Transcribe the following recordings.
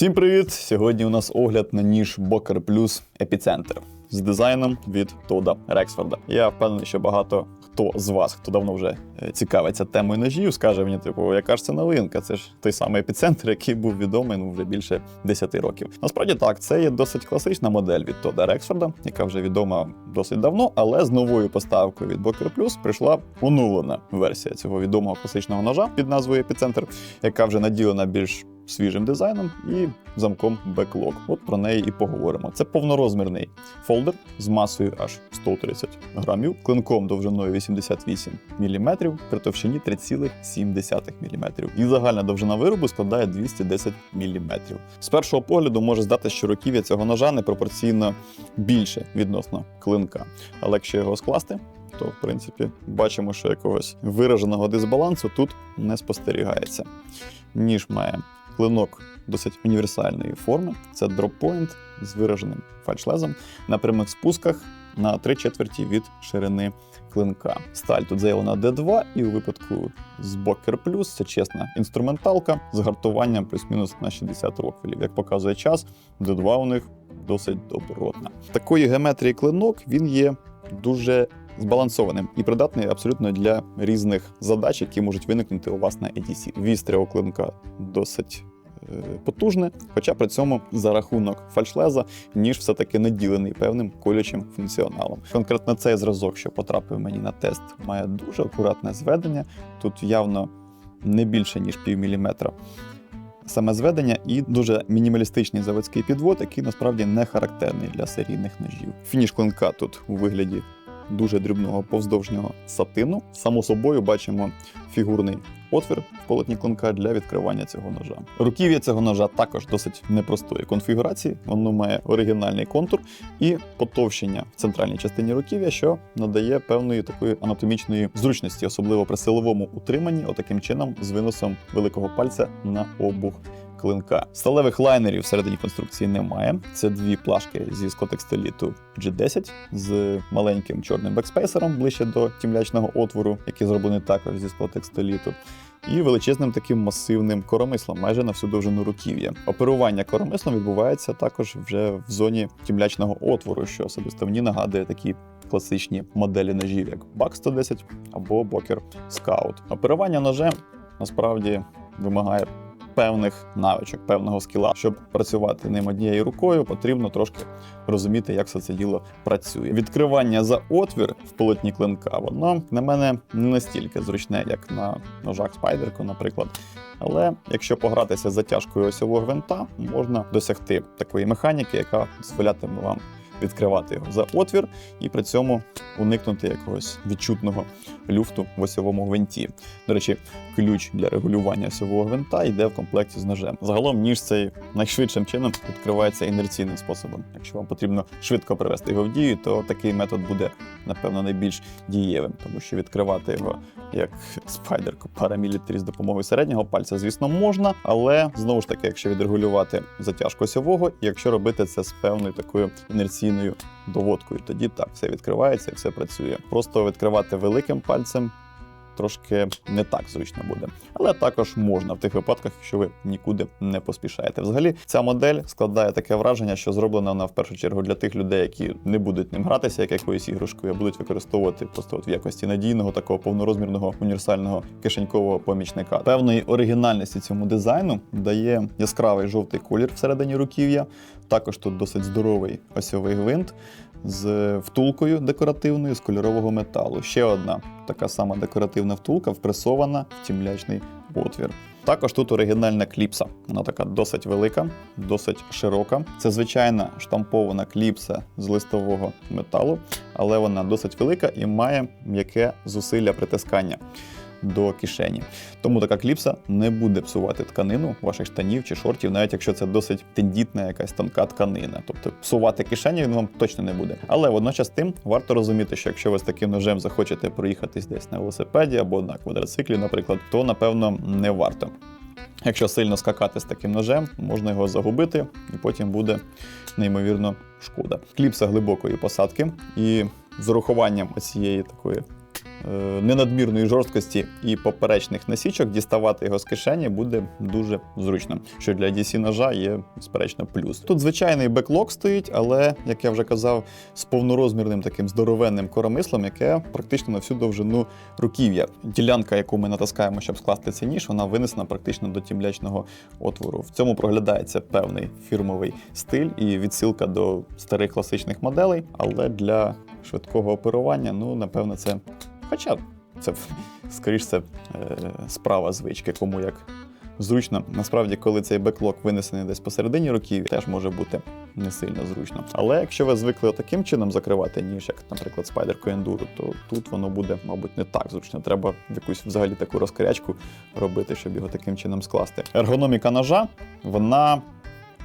Всім привіт! Сьогодні у нас огляд на ніж Boker Plus Epicenter з дизайном від Тода Рексфорда. Я впевнений, що багато хто з вас, хто давно вже е, цікавиться темою ножів, скаже мені, типу, яка ж це новинка? Це ж той самий епіцентр, який був відомий ну, вже більше 10 років. Насправді так, це є досить класична модель від Тода Рексфорда, яка вже відома досить давно, але з новою поставкою від Boker Plus прийшла оновлена версія цього відомого класичного ножа під назвою Епіцентр, яка вже наділена більш свіжим дизайном і замком Backlog. От про неї і поговоримо. Це повнорозмірний фолдер з масою аж 130 грамів, клинком довжиною 88 мм, при товщині 3,7 мм. І загальна довжина виробу складає 210 мм. З першого погляду може здати, що руків'я цього ножа непропорційно більше відносно клинка. Але якщо його скласти, то в принципі бачимо, що якогось вираженого дисбалансу тут не спостерігається. Ніж має клинок досить універсальної форми. Це дроппойнт з вираженим фальшлезом на прямих спусках на 3 четверті від ширини клинка. Сталь тут заявлена D2, і у випадку з Boker Plus це чесна інструменталка з гартуванням плюс-мінус на 60 роквелів. Як показує час, D2 у них досить добротна. Такої геометрії клинок він є дуже збалансованим і придатний абсолютно для різних задач, які можуть виникнути у вас на EDC. Вістря у клинка досить потужне, хоча при цьому за рахунок фальшлеза ніж все-таки наділений певним колючим функціоналом. Конкретно цей зразок, що потрапив мені на тест, має дуже акуратне зведення. Тут явно не більше ніж пів міліметра. Саме зведення і дуже мінімалістичний заводський підвод, який насправді не характерний для серійних ножів. Фініш клинка тут у вигляді дуже дрібного повздовжнього сатину. Само собою бачимо фігурний отвір в полотні клинка для відкривання цього ножа. Руків'я цього ножа також досить непростої конфігурації. Воно має оригінальний контур і потовщення в центральній частині руків'я, що надає певної такої анатомічної зручності, особливо при силовому утриманні, отаким чином з виносом великого пальця на обух клинка. Сталевих лайнерів всередині конструкції немає. Це дві плашки зі скотекстиліту G10 з маленьким чорним бекспейсером ближче до тімлячного отвору, який зроблений також зі скотекстиліту. І величезним таким масивним коромислом, майже на всю довжину руків'я. Оперування коромислом відбувається також вже в зоні тімлячного отвору, що особисто мені нагадує такі класичні моделі ножів, як BAK 110 або Boker Scout. Оперування ножем насправді вимагає певних навичок, певного скіла. Щоб працювати ним однією рукою, потрібно трошки розуміти, як все це діло працює. Відкривання за отвір в полотні клинка, воно на мене не настільки зручне, як на ножах Спайдерко, наприклад. Але якщо погратися з затяжкою осьового гвинта, можна досягти такої механіки, яка дозволятиме вам відкривати його за отвір і при цьому уникнути якогось відчутного люфту в осьовому гвинті. До речі, ключ для регулювання осьового гвинта йде в комплекті з ножем. Загалом ніж цей найшвидшим чином відкривається інерційним способом. Якщо вам потрібно швидко привести його в дію, то такий метод буде напевно найбільш дієвим, тому що відкривати його як спайдерку парамілітарі з допомогою середнього пальця, звісно, можна, але знову ж таки, якщо відрегулювати затяжку осьового, якщо робити це з певною такою інерційною доводкою, тоді так все відкривається і все працює. Просто відкривати великим пальцем. Трошки не так зручно буде, але також можна в тих випадках, якщо ви нікуди не поспішаєте. Взагалі, ця модель складає таке враження, що зроблена вона в першу чергу для тих людей, які не будуть ним гратися як якоюсь іграшкою, а будуть використовувати просто от в якості надійного такого повнорозмірного універсального кишенькового помічника. Певної оригінальності цьому дизайну дає яскравий жовтий колір всередині руків'я. Також тут досить здоровий осьовий гвинт з втулкою декоративною з кольорового металу. Ще одна така сама декоративна втулка впресована в тімлячний отвір. Також тут оригінальна кліпса. Вона така досить велика, досить широка. Це звичайна штампована кліпса з листового металу, але вона досить велика і має м'яке зусилля притискання до кишені. Тому така кліпса не буде псувати тканину ваших штанів чи шортів, навіть якщо це досить тендітна якась тонка тканина. Тобто псувати кишені він вам точно не буде. Але водночас тим варто розуміти, що якщо ви з таким ножем захочете проїхатись десь на велосипеді або на квадроциклі, наприклад, то напевно не варто. Якщо сильно скакати з таким ножем, можна його загубити, і потім буде неймовірно шкода. Кліпса глибокої посадки, і з урахуванням цієї такої ненадмірної жорсткості і поперечних насічок діставати його з кишені буде дуже зручно, що для DC ножа є безперечно плюс. Тут звичайний беклок стоїть, але як я вже казав, з повнорозмірним таким здоровенним коромислом, яке практично на всю довжину руків'я. Ділянка, яку ми натискаємо, щоб скласти цей ніж, вона винесена практично до тімлячного отвору. В цьому проглядається певний фірмовий стиль і відсилка до старих класичних моделей, але для швидкого оперування, ну напевно, це. Хоча це скоріш це справа звички, кому як зручно. Насправді, коли цей беклок винесений десь посередині руків, теж може бути не сильно зручно. Але якщо ви звикли таким чином закривати ніж, як, наприклад, спайдерку ендуру, то тут воно буде, мабуть, не так зручно. Треба якусь взагалі таку розкарячку робити, щоб його таким чином скласти. Ергономіка ножа, вона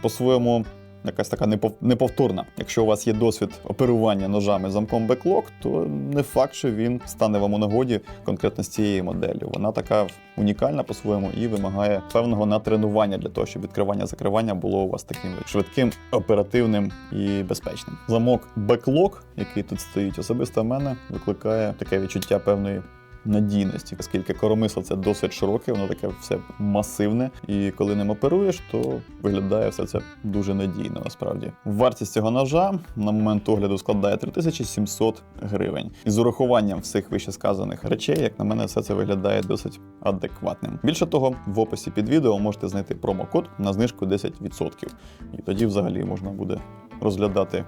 по-своєму. Якась така непов- неповторна. Якщо у вас є досвід оперування ножами замком беклок, то не факт, що він стане вам у нагоді конкретно з цією моделлю. Вона така унікальна по-своєму і вимагає певного натренування для того, щоб відкривання-закривання було у вас таким швидким, оперативним і безпечним. Замок беклок, який тут стоїть, особисто в мене викликає таке відчуття певної надійності, оскільки коромисло це досить широке, воно таке все масивне. І коли ним оперуєш, то виглядає все це дуже надійно. Насправді вартість цього ножа на момент огляду складає 3700 гривень. І з урахуванням всіх вищесказаних речей, як на мене, все це виглядає досить адекватним. Більше того, в описі під відео можете знайти промокод на знижку 10%. І тоді взагалі можна буде розглядати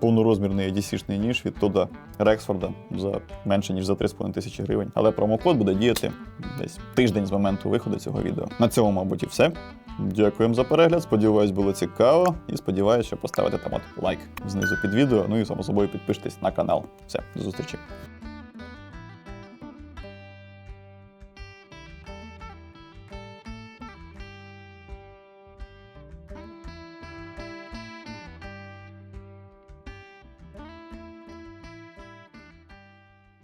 повнорозмірний ADC-шний ніж від Тода Рексфорда за менше ніж за 3,5 тисячі гривень. Але промокод буде діяти десь тиждень з моменту виходу цього відео. На цьому, мабуть, і все. Дякуємо за перегляд. Сподіваюсь, було цікаво. І сподіваюся, що поставите там от лайк знизу під відео. Ну і само собою підпишитесь на канал. Все, до зустрічі.